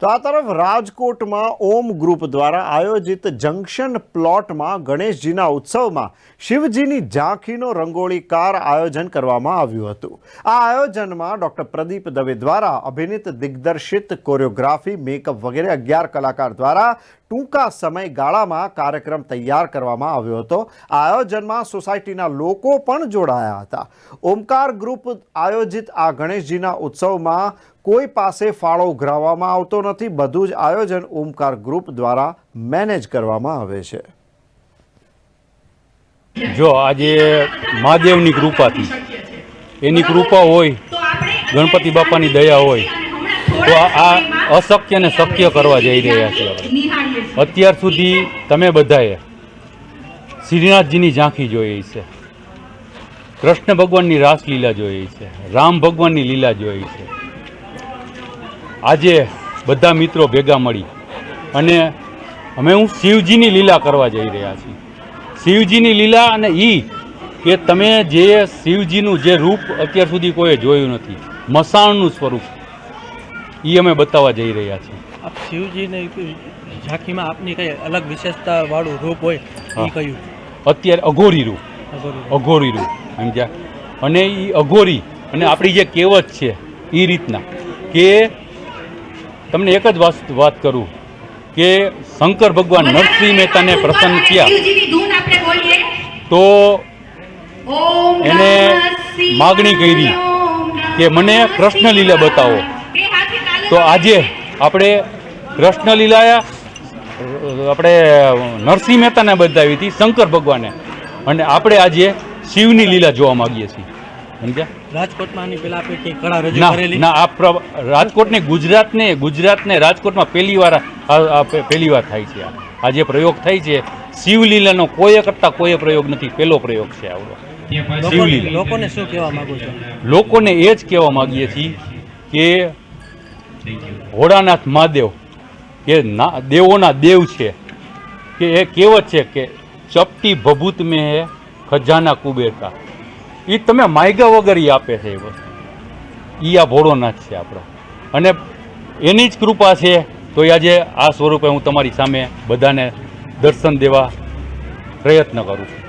તો આ તરફ રાજકોટમાં ઓમ ગ્રુપ દ્વારા આયોજિત જંકશન પ્લોટમાં ગણેશજીના ઉત્સવમાં શિવજીની ઝાંખીનો રંગોળીકાર આયોજન કરવામાં આવ્યું હતું. આ આયોજનમાં ડૉક્ટર પ્રદીપ દવે દ્વારા અભિનીત દિગ્દર્શિત કોરિયોગ્રાફી, મેકઅપ વગેરે અગિયાર કલાકાર દ્વારા ટૂંકા સમયગાળામાં કાર્યક્રમ તૈયાર કરવામાં આવ્યો હતો. આયોજનમાં સોસાયટીના લોકો પણ જોડાયા હતા. ઓમકાર ગ્રુપ આયોજિત આ ગણેશજીના ઉત્સવમાં કોઈ પાસે ફાળો ઉઘરાવવામાં આવતો નથી. બધું જ આયોજન ઓમકાર ગ્રુપ દ્વારા મેનેજ કરવામાં આવે છે. જો આજે મહાદેવની કૃપાથી, એની કૃપા હોય, ગણપતિ બાપાની દયા હોય તો આ અશક્યને શક્ય કરવા જઈ રહ્યા છીએ અત્યાર સુધી તમે બધાએ શ્રીનાથજીની ઝાંખી જોઈ છે. કૃષ્ણ ભગવાનની રાસલીલા જોઈ છે. રામ ભગવાનની લીલા જોઈ છે. આજે બધા મિત્રો ભેગા મળી અને અમે હું શિવજીની લીલા કરવા જઈ રહ્યા છીએ. શિવજીની લીલા અને એ કે તમે જે શિવજીનું જે રૂપ અત્યાર સુધી કોઈએ જોયું નથી. મસાણનું સ્વરૂપ. એ અમે બતાવવા જઈ રહ્યા છીએ. આપ શિવજીને ઝાંખીમાં આપની કઈ અલગ વિશેષતા વાળું રૂપ હોય એ કયું? અત્યારે અઘોરી રૂપ. અઘોરી. અઘોરી રૂપ સમજ્યા અને એ અઘોરી અને આપણી જે કહેવત છે એ રીતના કે તમને એક જ વાત વાત કરું કે શંકર ભગવાન નરસિંહ મહેતાને પ્રસન્ન થયા. તો એને માગણી કરી કે મને કૃષ્ણ લીલા બતાવો. તો આજે આપણે કૃષ્ણ લીલા આપણે નરસિંહ મહેતાને બતાવી હતી શંકર ભગવાને. અને આપણે આજે શિવની લીલા જોવા માંગીએ છીએ. સમજ્યા? રાજકોટને ગુજરાતને ગુજરાતને રાજકોટમાં પહેલી વાર પહેલી વાર થાય છે આ. આ જે પ્રયોગ થાય છે. શિવલીલાનો કોઈ કરતા કોઈ પ્રયોગ નથી પહેલો પ્રયોગ છે આવડો શિવલીલા. લોકોને શું કહેવા માંગુ છું? લોકોને એ જ કહેવા માગીએ છીએ કે ભોળાનાથ મહાદેવ કે ના, દેવોના દેવ છે, કે એ કહેવત છે કે ચપટી ભભૂત મેં ખજાના કુબેરતા. એ તમે માયગા વગર એ આપે છે એ વસ્તુ. આ ભોળોનાથ છે આપણો. અને એની જ કૃપા છે તો એ આજે આ સ્વરૂપે હું તમારી સામે બધાને દર્શન દેવા પ્રયત્ન કરું છું.